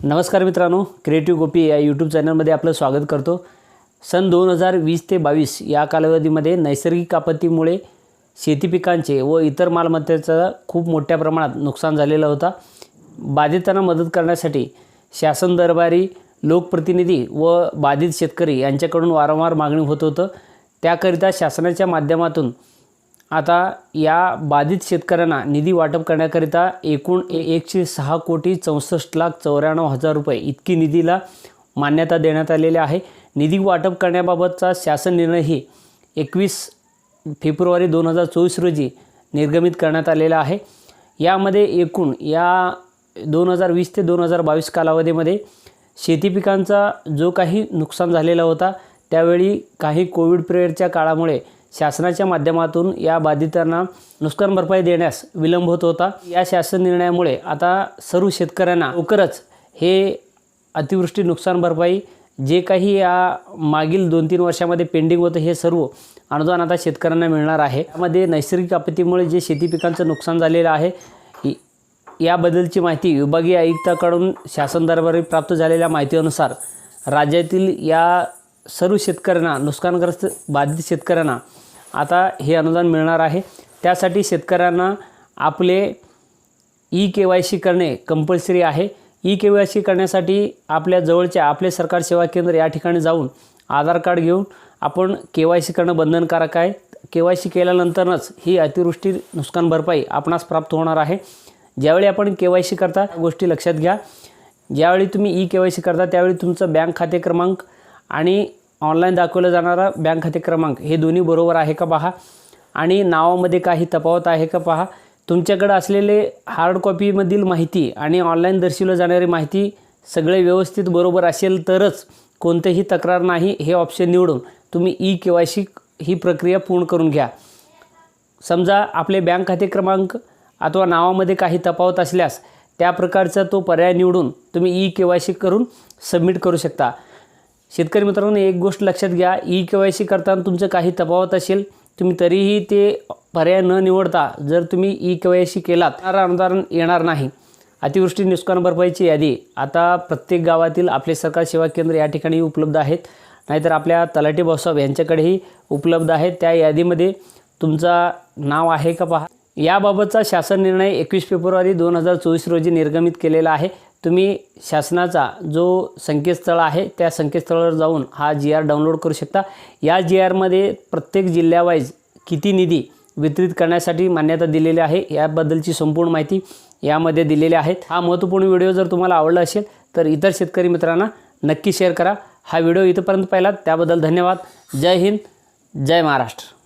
नमस्कार मित्रांनो क्रिएटिव्ह गोपी या यूट्यूब चॅनलमध्ये आपलं स्वागत करतो. सन दोन हजार वीस ते बावीस या कालावधीमध्ये नैसर्गिक आपत्तीमुळे शेती पिकांचे व इतर मालमत्तेचं खूप मोठ्या प्रमाणात नुकसान झालेलं होता. बाधितांना मदत करण्यासाठी शासन दरबारी लोकप्रतिनिधी व बाधित शेतकरी यांच्याकडून वारंवार मागणी होत होतं. त्याकरिता शासनाच्या माध्यमातून आता या बाधित शेतकऱ्यांना निधी वाटप करण्याकरिता एकूण एकशे सहा कोटी चौसष्ट लाख चौऱ्याण्णव हजार रुपये इतकी निधीला मान्यता देण्यात आलेली आहे. निधी वाटप करण्याबाबतचा शासन निर्णयही एकवीस फेब्रुवारी दोन हजार चोवीस रोजी निर्गमित करण्यात आलेला आहे. यामध्ये एकूण या दोन हजार वीस ते दोन हजार बावीस कालावधीमध्ये शेती पिकांचा जो काही नुकसान झालेला होता त्यावेळी काही कोविड पिरियडच्या काळामुळे शासनाच्या माध्यमातून या बाधितांना नुकसान भरपाई देण्यास विलंब होत होता. या शासन निर्णयामुळे आता सर्व शेतकऱ्यांना लवकरच हे अतिवृष्टी नुकसान भरपाई जे काही या मागील दोन तीन वर्षामध्ये पेंडिंग होतं हे सर्व अनुदान आता शेतकऱ्यांना मिळणार आहे. यामध्ये नैसर्गिक आपत्तीमुळे जे शेती पिकांचं नुकसान झालेलं आहे याबद्दलची माहिती विभागीय आयुक्ताकडून शासन दरबारी प्राप्त झालेल्या माहितीनुसार राज्यातील या सर्व शेतकऱ्यांना नुकसानग्रस्त बाधित शेतकऱ्यांना आता हे अनुदान मिळणार आहे. त्यासाठी शेतकऱ्यांना आपले ई के वाय सी करणे कंपल्सरी आहे. ई के वाय सी करण्यासाठी आपल्या जवळच्या आपले सरकार सेवा केंद्र या ठिकाणी जाऊन आधार कार्ड घेऊन आपण के वाय सी करणं बंधनकारक आहे. के वाय सी केल्यानंतरच ही अतिवृष्टी नुकसान भरपाई आपणास प्राप्त होणार आहे. ज्यावेळी आपण के वाय सी करता गोष्टी लक्षात घ्या. ज्यावेळी तुम्ही ई के वाय सी करता त्यावेळी तुमचं बँक खाते क्रमांक आणि ऑनलाईन दाखवला जाणारा बँक खाते क्रमांक हे दोन्ही बरोबर आहे का पहा? आणि नावामध्ये काही तफावत आहे का पहा? तुमच्याकडं असलेले हार्ड कॉपीमधील माहिती आणि ऑनलाईन दर्शवलं जाणारी माहिती सगळे व्यवस्थित बरोबर असेल तरच कोणतेही तक्रार नाही हे ऑप्शन निवडून तुम्ही ई के वाय सी ही प्रक्रिया पूर्ण करून घ्या. समजा आपले बँक खाते क्रमांक अथवा नावामध्ये काही तफावत असल्यास त्या प्रकारचा तो पर्याय निवडून तुम्ही ई के वाय सी करून सबमिट करू शकता. शेतकरी मित्रांनो एक गोष्ट लक्षात घ्या. ई के वाय सी करताना तुमचं काही तफावत असेल तुम्ही तरीही ते पर्याय न निवडता जर तुम्ही ई के वाय सी केलात तर अनुदान येणार नाही. अतिवृष्टी नुकसान भरपाईची यादी आता प्रत्येक गावातील आपले सरकार सेवा केंद्र या ठिकाणी उपलब्ध आहेत. नाहीतर आपल्या तलाठी भाऊसाहेब यांच्याकडेही उपलब्ध आहेत. त्या यादीमध्ये तुमचा नाव आहे का पहा. याबाबतचा शासन निर्णय एकवीस फेब्रुवारी दोन हजार चोवीस रोजी निर्गमित केलेला आहे. तुम्ही शासनाचा जो संकेतस्थळ आहे त्या संकेतस्थळावर जाऊन हा जी आर डाउनलोड करू शकता. या जी आरमध्ये प्रत्येक जिल्ह्यावाईज किती निधी वितरित करण्यासाठी मान्यता दिलेली आहे याबद्दलची संपूर्ण माहिती यामध्ये दिलेली आहेत हा महत्त्वपूर्ण व्हिडिओ जर तुम्हाला आवडला असेल तर इतर शेतकरी मित्रांना नक्की शेअर करा. हा व्हिडिओ इथंपर्यंत पाहिलात त्याबद्दल धन्यवाद. जय हिंद जय महाराष्ट्र.